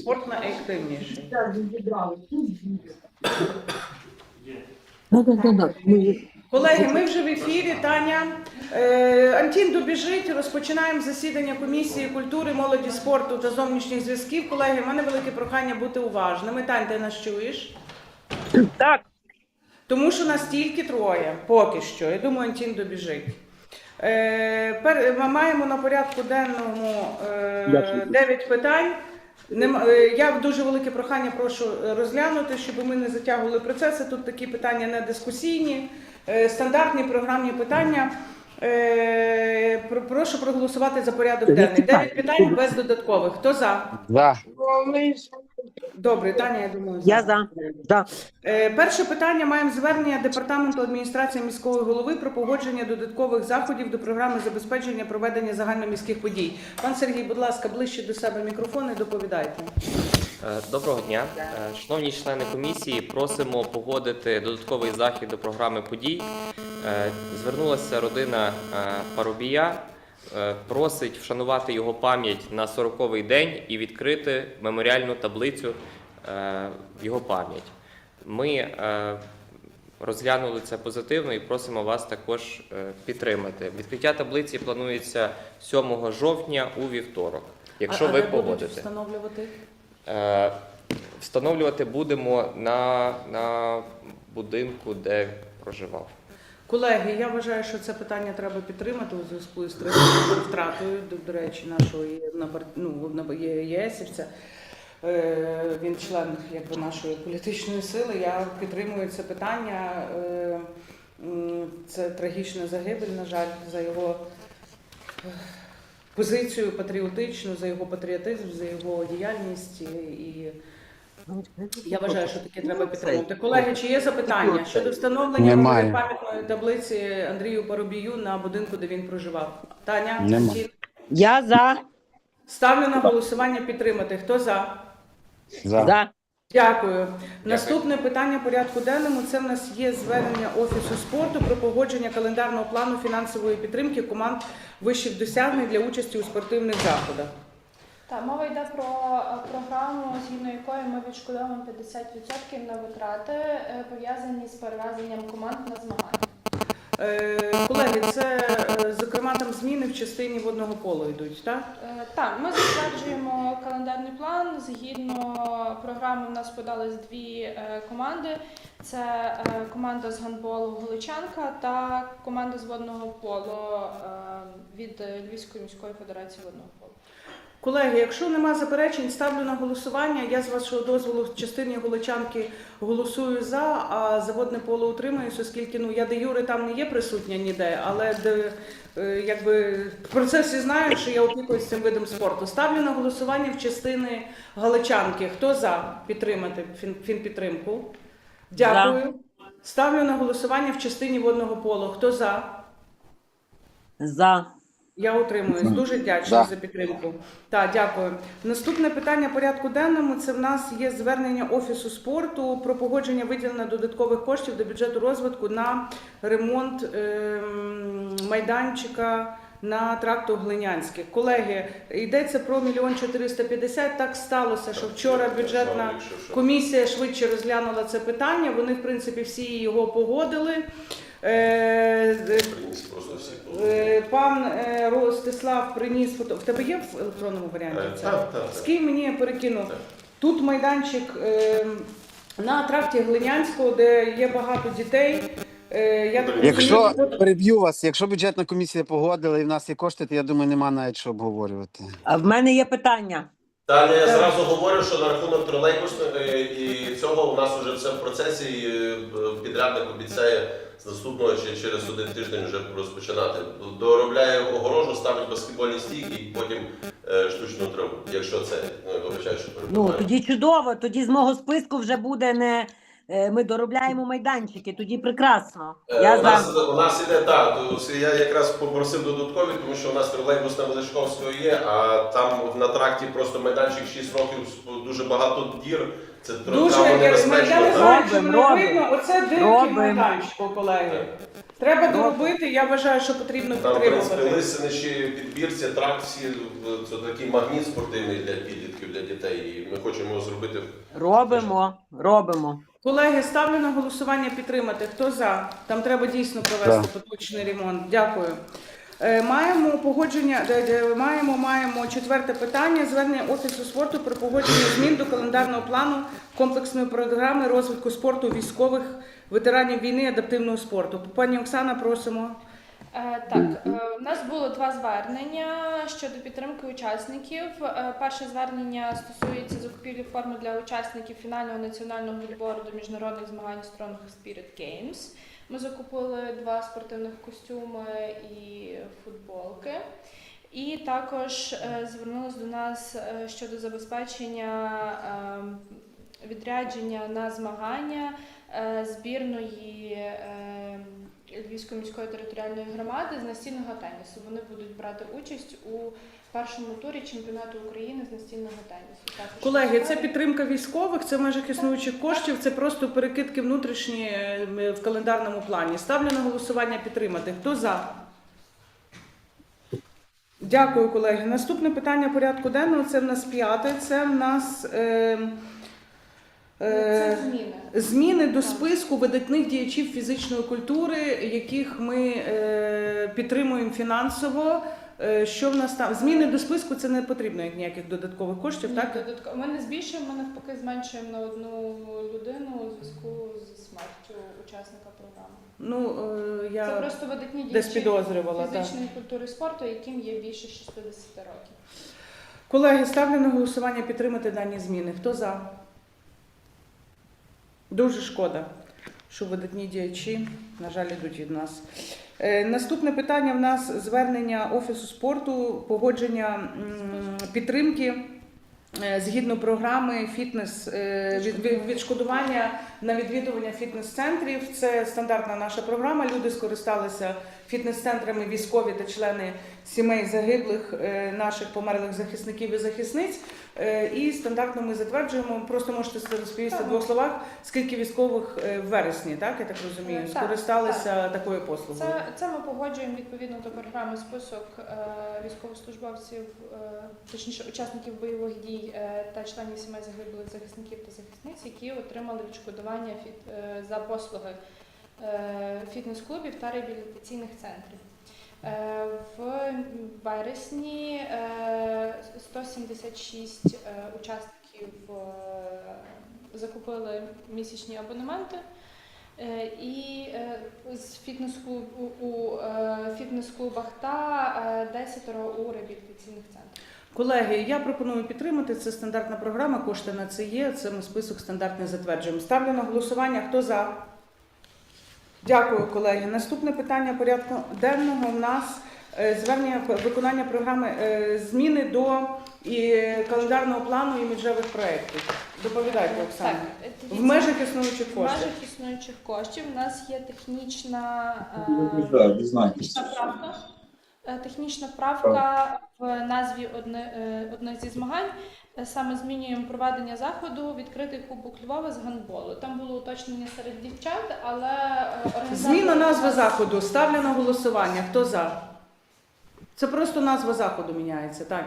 Спорт найактивніший. Колеги, ми вже в ефірі. Таня е, Антін добіжить. Розпочинаємо засідання комісії культури, молоді, спорту та зовнішніх зв'язків. Колеги, в мене велике прохання бути уважними. Тань, ти нас чуєш? Так. Тому що нас тільки троє, поки що. Я думаю, Антін добіжить. Е, пер, ми маємо на порядку денному е, 9 питань. Нема- е, Я дуже велике прохання прошу розглянути, щоб ми не затягували процеси. Тут такі питання не дискусійні, е, стандартні програмні питання. Е, про- Прошу проголосувати за порядок денний. Дев'ять питань без додаткових. Хто за? За. Добре, Таня, я думаю, Я за. За. Е, Перше питання маємо звернення департаменту адміністрації міського голови про погодження додаткових заходів до програми забезпечення проведення загальноміських подій. Пан Сергій, будь ласка, ближче до себе мікрофон і доповідайте. Е, Доброго дня, Е, шановні члени комісії. Просимо погодити додатковий захід до програми подій. Е, Звернулася родина е, Парубія, е, просить вшанувати його пам'ять на 40-й день і відкрити меморіальну таблицю в його пам'ять. Ми розглянули це позитивно і просимо вас також підтримати. Відкриття таблиці планується 7 жовтня у вівторок. Якщо А- ви погодите. встановлювати. Встановлювати будемо на, на будинку, де проживав. Колеги, я вважаю, що це питання треба підтримати у зв'язку з втратою, до, речі, нашого ну, єсівця. Е, Він член якби, нашої політичної сили. Я підтримую це питання. Е, Це трагічна загибель, на жаль, за його е, позицію патріотичну, за його патріотизм, за його діяльність. І я вважаю, що таке треба підтримати. Колеги, чи є запитання щодо встановлення Немає. пам'ятної таблиці Андрію Парубію на будинку, де він проживав? Таня, Нема. Антін? Я за. ставлю на голосування підтримати. Хто за? За. За. Дякую. Наступне питання порядку денному. Це в нас є звернення офісу спорту про погодження календарного плану фінансової підтримки команд вищих досягнень для участі у спортивних заходах. Так, мова йде про е, програму, згідно якої ми відшкодовуємо 50% на витрати, е, пов'язані з перевезенням команд на змагання. Е, Колеги, це зокрема там зміни в частині водного полу йдуть, так? Так, ми затверджуємо календарний план. Згідно програми, в нас подались дві команди: це команда з гандболу Голичанка та команда з водного полу е, від Львівської міської федерації водного полу. Колеги, якщо нема заперечень, ставлю на голосування. Я з вашого дозволу в частині Голичанки голосую за, а заводне поле утримуюсь, оскільки ну я де Юри там не є присутня ніде, але де, е, якби в процесі знають, що я опікуюсь цим видом спорту. Ставлю на голосування в частини Галичанки. Хто за підтримати фін, фінпідтримку? Дякую. Ставлю на голосування в частині водного полу. Хто за? За. Я утримуюсь. Дуже вдячна Да. за підтримку. Так, дякую. Наступне питання порядку денному. Це в нас є звернення офісу спорту про погодження виділення додаткових коштів до бюджету розвитку на ремонт ем, майданчика. На тракту Глинянських. Колеги, йдеться про мільйон 450. Так сталося, що вчора бюджетна комісія швидше розглянула це питання. Вони, в принципі, всі його погодили. Е, Е, Пан е, Ростислав приніс фото. В тебе є в електронному варіанті? Це? так, так, так. Скинь мені я перекину. Так. Тут майданчик на тракті Глинянського, де є багато дітей. Я так Якщо переб'ю вас, якщо бюджетна комісія погодила і в нас є кошти, то я думаю, нема навіть що обговорювати. А в мене є питання. Таня, я Так. зразу говорю, що на рахунок тролейбусної і цього у нас вже все в процесі. і Підрядник обіцяє з наступного чи через один тиждень вже розпочинати. Доробляє огорожу, ставить баскетбольні стійки і потім е, штучну траву. Якщо це ну, вибачаю, що Ну перебуває. тоді чудово. Тоді з мого списку вже буде не е, ми доробляємо майданчики, тоді прекрасно. Е, Я у, нас, за. у нас іде так. Я якраз попросив додаткові, тому що у нас тролейбус на Величковського є, а там на тракті просто майданчик 6 років дуже багато дір. Це Дуже я, не знаю, чи мене робимо. видно. Оце дирки Робимо. майданчику, колеги. Треба доробити. Я вважаю, що потрібно Там, в принципі, підтримувати. лисиничі, підбірці, тракт всі в- це такий магніт спортивний для підлітків, для дітей. І ми хочемо його зробити. Робимо, робимо. Колеги, ставлю на голосування підтримати. Хто за? Там треба дійсно провести поточний ремонт. Дякую. Е, Маємо погодження, де- де- маємо, маємо четверте питання. Звернення Офісу спорту про погодження змін до календарного плану комплексної програми розвитку спорту військових ветеранів війни і адаптивного спорту. Пані Оксана, просимо. Е, Так, е, у нас було два звернення щодо підтримки учасників. Е, Перше звернення стосується закупівлі форми для учасників фінального національного відбору до міжнародних змагань Strong Spirit Games. Ми закупили два спортивних костюми і футболки. І також е, звернулись до нас е, щодо забезпечення ем, відрядження на змагання е, збірної е, Львівської міської територіальної громади з настільного тенісу. Вони будуть брати участь у першому турі чемпіонату України з настільного тенісу. Також Колеги, це підтримка військових, це в межах існуючих коштів, це просто перекидки внутрішні е, в календарному плані. Ставлю на голосування підтримати. Хто за? Дякую, колеги. Наступне питання порядку денного це в нас п'яте. Це в нас е, це е, зміни. зміни до списку видатних діячів фізичної культури, яких ми е, підтримуємо фінансово. Е, Що в нас там? Зміни до списку це не потрібно як ніяких додаткових коштів, Ні, так? додатково. Ми не збільшуємо, ми навпаки зменшуємо на одну людину у зв'язку зі смертю учасника програми. Ну, я Це просто видатні діячі підозрювала. Так. фізичної культури спорту, яким є більше 60 років. Колеги, ставлю на голосування підтримати дані зміни. Хто за? Дуже шкода, що видатні діячі, на жаль, йдуть від нас. Е, наступне питання в нас звернення Офісу спорту, погодження підтримки. е, Згідно програми фітнес е, від- від- відшкодування на відвідування фітнес-центрів, це стандартна наша програма. Люди скористалися фітнес-центрами військові та члени сімей загиблих наших померлих захисників і захисниць. Е, І стандартно ми затверджуємо. Просто можете розповісти в двох словах, скільки військових е, в вересні, так я так розумію, Е, так, скористалися такою послугою. Це, це ми погоджуємо відповідно до програми список е, військовослужбовців, точніше учасників бойових дій та членів сімей загиблих захисників та захисниць, які отримали відшкодування за послуги фітнес-клубів та реабілітаційних центрів. Е, В вересні е, 176 е, учасників е, закупили місячні абонементи. І з фітнес-клуб у, фітнес-клубах та е, десятеро у реабілітаційних центрах. Колеги, я пропоную підтримати. Це стандартна програма, кошти на це є. Це ми список стандартний затверджуємо. Ставлю на голосування. Хто за? Дякую, колеги. Наступне питання порядку денного в нас е, звернення виконання програми е, зміни до і календарного плану іміджевих проєктів. Доповідайте, Оксана. Так, е, В межах існуючих коштів. в межах існуючих коштів у нас є технічна, е, технічна правка. Технічна правка в назві одне, одних зі змагань. Е, Саме змінюємо проведення заходу відкритий кубок Львова з гандболу. Там було уточнення серед дівчат, але е, Зміна назви заходу. Ставлю на голосування. Хто за? Це просто назва заходу міняється. Так.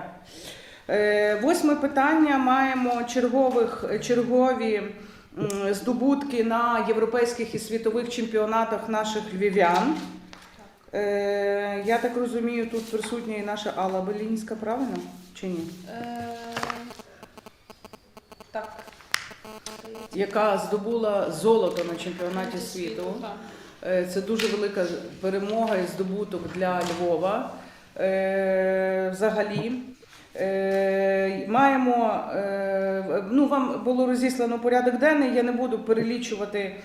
Е, Восьме питання. Маємо чергових, чергові здобутки на європейських і світових чемпіонатах наших львів'ян. Я так розумію, тут присутня і наша Алла Белінська, правильно? Чи ні? Е, Так. Яка здобула золото на чемпіонаті світу. Е, Це дуже велика перемога і здобуток для Львова. Е, Взагалі. Е, Маємо, ну вам було розіслано порядок денний, я не буду перелічувати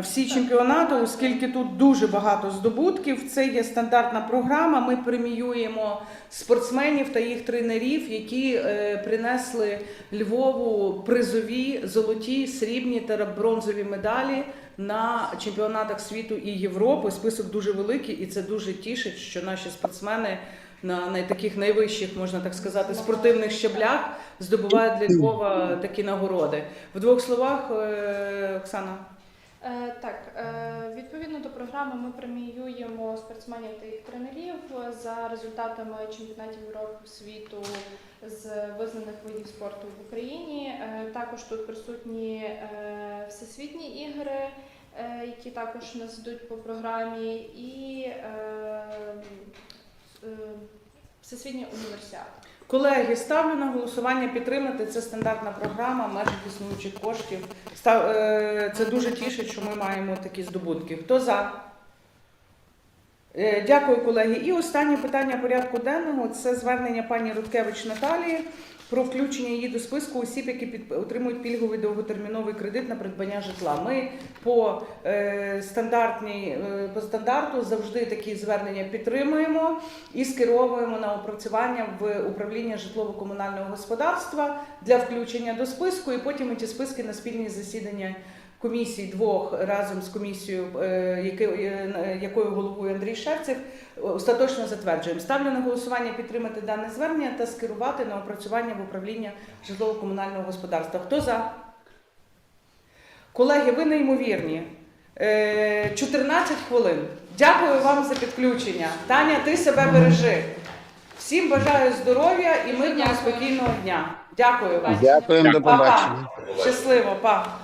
всі чемпіонати, оскільки тут дуже багато здобутків. Це є стандартна програма. Ми преміюємо спортсменів та їх тренерів, які е, принесли Львову призові золоті, срібні та бронзові медалі на чемпіонатах світу і Європи. Список дуже великий, і це дуже тішить, що наші спортсмени на, на таких найвищих, можна так сказати, спортивних щаблях здобувають для Львова такі нагороди. В двох словах, е, Оксана. Е, Так, е, відповідно до програми ми преміюємо спортсменів та їх тренерів за результатами чемпіонатів Європи світу з визнаних видів спорту в Україні. Е, Також тут присутні всесвітні ігри, які також нас йдуть по програмі, і всесвітня універсіада. Колеги, ставлю на голосування підтримати. Це стандартна програма межі існуючих коштів. Став, е, це дуже тішить, що ми маємо такі здобутки. Хто за? Е, Дякую, колеги. І останнє питання порядку денного це звернення пані Рудкевич Наталії про включення її до списку осіб, які під, отримують пільговий довготерміновий кредит на придбання житла. Ми по, е, стандартній, е, по стандарту завжди такі звернення підтримуємо і скеровуємо на опрацювання в управління житлово-комунального господарства для включення до списку, і потім ці списки на спільні засідання комісій двох разом з комісією, е, е, якою головує Андрій Шевцев, остаточно затверджуємо. Ставлю на голосування підтримати дане звернення та скерувати на опрацювання в управління житлово-комунального господарства. Хто за? Колеги, ви неймовірні. Е, 14 хвилин. Дякую вам за підключення. Таня, ти себе бережи. Всім бажаю здоров'я і мирного спокійного дня. Дякую вам. Дякуємо, до побачення. Щасливо, па.